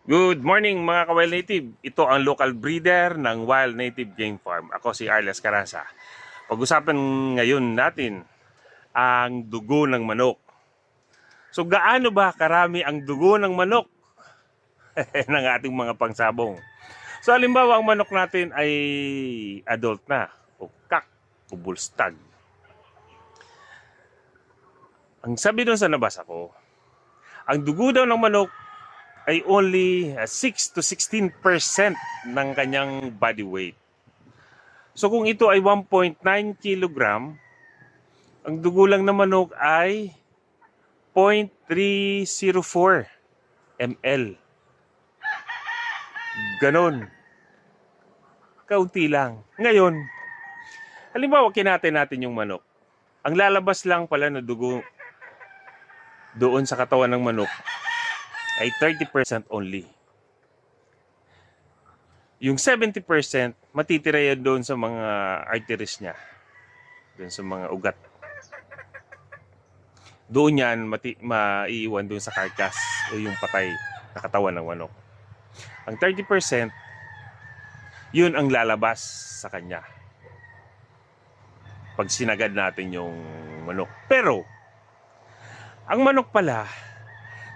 Good morning mga ka-Wild Native. Ito ang local breeder ng Wild Native Game Farm. Ako si Arles Carasa. Pag-usapan ngayon natin ang dugo ng manok. So gaano ba karami ang dugo ng manok ng ating mga pangsabong? So halimbawa ang manok natin ay adult na o kak o bullstag. Ang sabi doon sa nabasa ko, ang dugo daw ng manok ay only uh, 6 to 16% ng kanyang body weight. So kung ito ay 1.9 kilogram, ang dugo lang ng manok ay 0.304 ml. Ganon. Kaunti lang. Ngayon, halimbawa kinatay natin yung manok. Ang lalabas lang pala na dugo doon sa katawan ng manok ay 30% only. Yung 70% matitira yan doon sa mga arteries niya. Doon sa mga ugat. Doon yan mati, maiiwan doon sa carcass o yung patay na katawan ng manok. Ang 30% yun ang lalabas sa kanya. Pag sinagad natin yung manok. Pero, ang manok pala,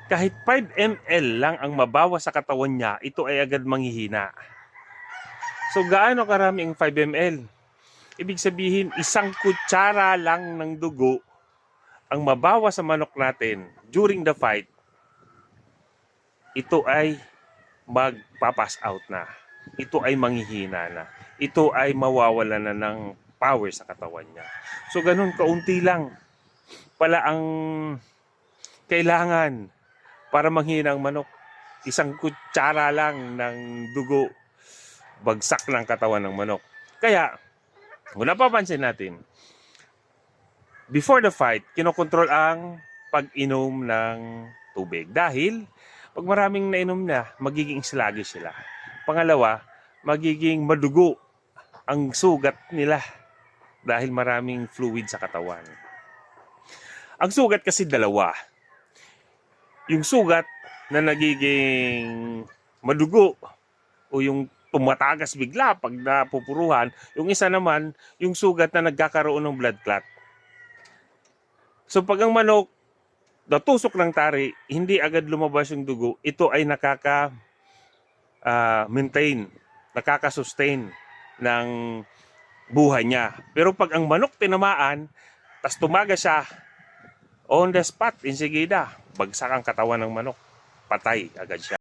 kahit 5 ml lang ang mabawa sa katawan niya, ito ay agad manghihina. So gaano karami ang 5 ml? Ibig sabihin, isang kutsara lang ng dugo ang mabawa sa manok natin during the fight, ito ay magpapass out na. Ito ay manghihina na. Ito ay mawawala na ng power sa katawan niya. So ganun, kaunti lang pala ang kailangan para manghina ang manok. Isang kutsara lang ng dugo, bagsak ng katawan ng manok. Kaya, kung napapansin natin, before the fight, kinokontrol ang pag-inom ng tubig. Dahil, pag maraming nainom na, magiging sluggish sila. Pangalawa, magiging madugo ang sugat nila dahil maraming fluid sa katawan. Ang sugat kasi dalawa. Yung sugat na nagiging madugo o yung tumatagas bigla pag napupuruhan. Yung isa naman, yung sugat na nagkakaroon ng blood clot. So pag ang manok natusok ng tari, hindi agad lumabas yung dugo, ito ay nakaka ah, maintain, nakaka-sustain ng buhay niya. Pero pag ang manok tinamaan, tas tumaga siya on the spot, insigida, bagsak ang katawan ng manok, patay agad siya.